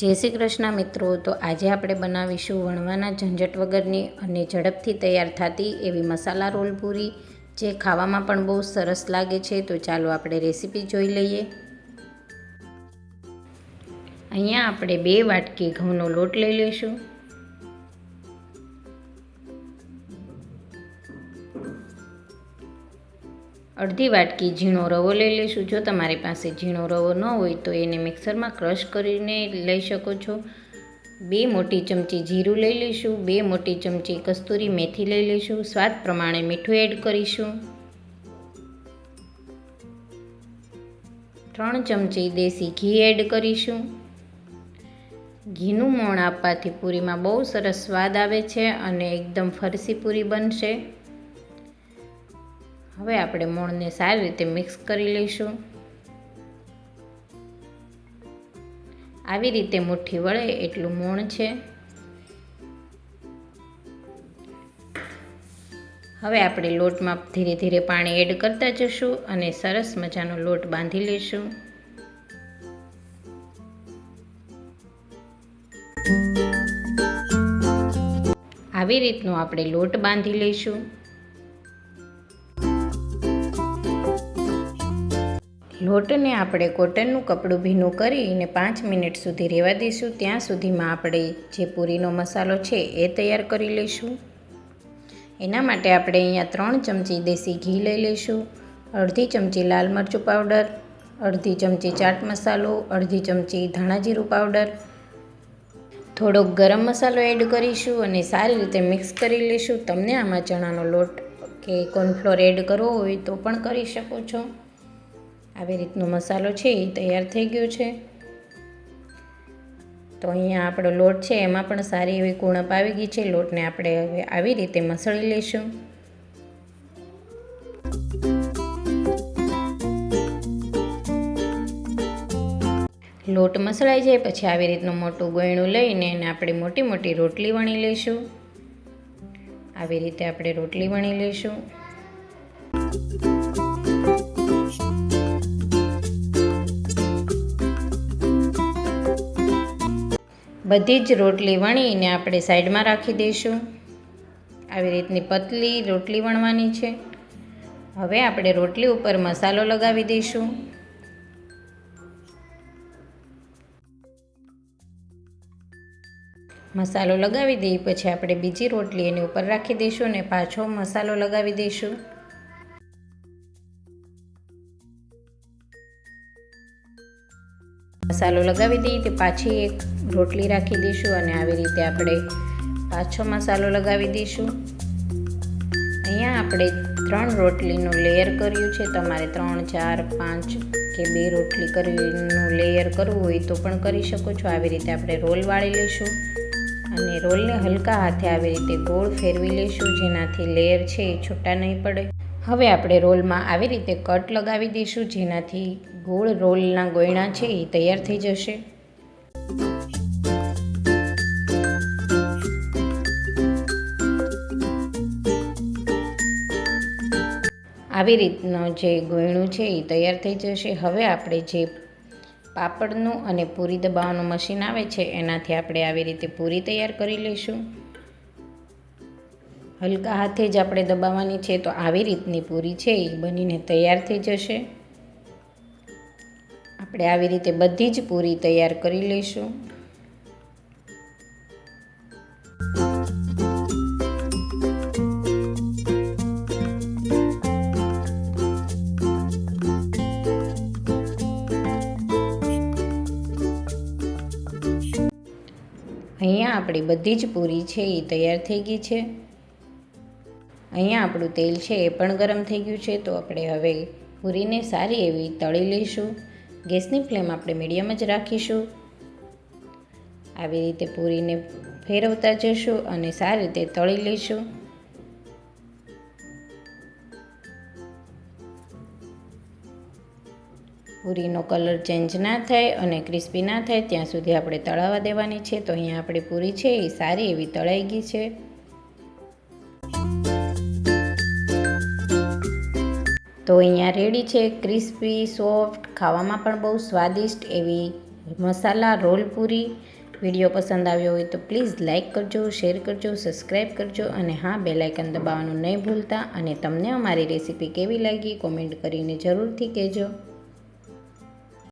જય શ્રી કૃષ્ણ મિત્રો, તો આજે આપણે બનાવીશું વણવાના ઝંઝટ વગરની અને ઝડપથી તૈયાર થતી એવી મસાલા રોલ પૂરી, જે ખાવામાં પણ બહુ સરસ લાગે છે. તો ચાલો આપણે રેસીપી જોઈ લઈએ. અહીંયા આપણે બે વાટકી ઘઉંનો લોટ લઈ લઈશું. અડધી વાટકી ઝીણો રવો લઈ લઈશું. જો તમારી પાસે ઝીણો રવો ન હોય તો એને મિક્સરમાં ક્રશ કરીને લઈ શકો છો. બે મોટી ચમચી જીરું લઈ લઈશું. બે મોટી ચમચી કસ્તુરી મેથી લઈ લઈશું. સ્વાદ પ્રમાણે મીઠું એડ કરીશું. ત્રણ ચમચી દેશી ઘી એડ કરીશું. ઘીનું મોણ આપવાથી પૂરીમાં બહુ સરસ સ્વાદ આવે છે અને એકદમ ફરસી પૂરી બનશે. હવે આપણે મોણને સારી રીતે મિક્સ કરી લઈશું. આવી રીતે મુઠ્ઠી વળે એટલું મોણ છે. હવે આપણે લોટમાં ધીરે ધીરે પાણી એડ કરતા જશું અને સરસ મજાનો લોટ બાંધી લઈશું. આવી રીતનો આપણે લોટ બાંધી લઈશું. લોટને આપણે કોટનનું કપડું ભીનું કરીને પાંચ મિનિટ સુધી રહેવા દઈશું. ત્યાં સુધીમાં આપણે જે પૂરીનો મસાલો છે એ તૈયાર કરી લઈશું. એના માટે આપણે અહીંયા ત્રણ ચમચી દેશી ઘી લઈ લઈશું, અડધી ચમચી લાલ મરચું પાવડર, અડધી ચમચી ચાટ મસાલો, અડધી ચમચી ધાણા જીરું પાવડર. થોડોક ગરમ મસાલો એડ કરીશું અને સારી રીતે મિક્સ કરી લઈશું. તમને આમાં ચણાનો લોટ કે કોર્નફ્લોર એડ કરવો હોય તો પણ કરી શકો છો. આવી રીતનો મસાલો છે એ તૈયાર થઈ ગયો છે. તો અહીંયા આપણો લોટ છે, એમાં પણ સારી એવી કુણપ આવી ગઈ છે. લોટને આપણે હવે આવી રીતે મસળી લઈશું. લોટ મસળાઈ જાય, પછી આવી રીતનું મોટું ગોયણું લઈને એને આપણે મોટી મોટી રોટલી વણી લઈશું. આવી રીતે આપણે રોટલી વણી લઈશું. બધી જ રોટલી વણીને આપણે સાઈડમાં રાખી દઈશું. આવી રીતની પતલી રોટલી વણવાની છે. હવે આપણે રોટલી ઉપર મસાલો લગાવી દઈશું. મસાલો લગાવી દઈ પછી આપણે બીજી રોટલી એની ઉપર રાખી દઈશું અને પાછો મસાલો લગાવી દઈશું. મસાલો લગાવી દઈએ તે પાછી એક રોટલી રાખી દઈશું અને આવી રીતે આપણે પાછો મસાલો લગાવી દઈશું. અહીંયા આપણે ત્રણ રોટલીનું લેયર કર્યું છે. તમારે ત્રણ, ચાર, પાંચ કે બે રોટલી કરવીનું લેયર કરવું હોય તો પણ કરી શકો છો. આવી રીતે આપણે રોલ વાળી લઈશું અને રોલને હલકા હાથે આવી રીતે ગોળ ફેરવી લઈશું. જેનાથી લેયર છે એ છૂટા નહીં પડે. હવે આપણે રોલમાં આવી રીતે કટ લગાવી દઈશું. જેનાથી ગોળ રોલના ગોયણા છે એ તૈયાર થઈ જશે. આવી રીતનો જે ગોયણું છે એ તૈયાર થઈ જશે. હવે આપણે જે પાપડનું અને પૂરી દબાવવાનું મશીન આવે છે, એનાથી આપણે આવી રીતે પૂરી તૈયાર કરી લઈશું. હલકા હાથે જ આપણે દબાવવાની છે, તો આવી રીતની પૂરી છે એ બનીને તૈયાર થઈ જશે. આપણે આવી રીતે બધી જ પૂરી તૈયાર કરી લઈશું. અહીંયા આપણી બધી જ પૂરી છે એ તૈયાર થઈ ગઈ છે. અહીંયા આપણું તેલ છે, એ પણ ગરમ થઈ ગયું છે, તો આપણે હવે પૂરીને સારી એવી તળી લઈશું. ગેસની ફ્લેમ આપણે મીડિયમ જ રાખીશું. આવી રીતે પૂરીને ફેરવતા જશું અને સારી રીતે તળી લઈશું. પૂરીનો કલર ચેન્જ ના થાય અને ક્રિસ્પી ના થાય, ત્યાં સુધી આપણે તળાવવા દેવાની છે. તો અહીંયા આપણી પૂરી છે, એ સારી એવી તળાઈ ગઈ છે. તો અહીંયા રેડી છે, ક્રિસ્પી, સોફ્ટ, ખાવામાં પણ બહુ સ્વાદિષ્ટ એવી મસાલા રોલ પૂરી. વીડિયો પસંદ આવ્યો હોય તો પ્લીઝ લાઇક કરજો, શેર કરજો સબસ્ક્રાઈબ કરજો અને હા બેલાઇકન દબાવવાનું નહીં ભૂલતા. અને તમને અમારી રેસીપી કેવી લાગી કોમેન્ટ કરીને જરૂરથી કહેજો.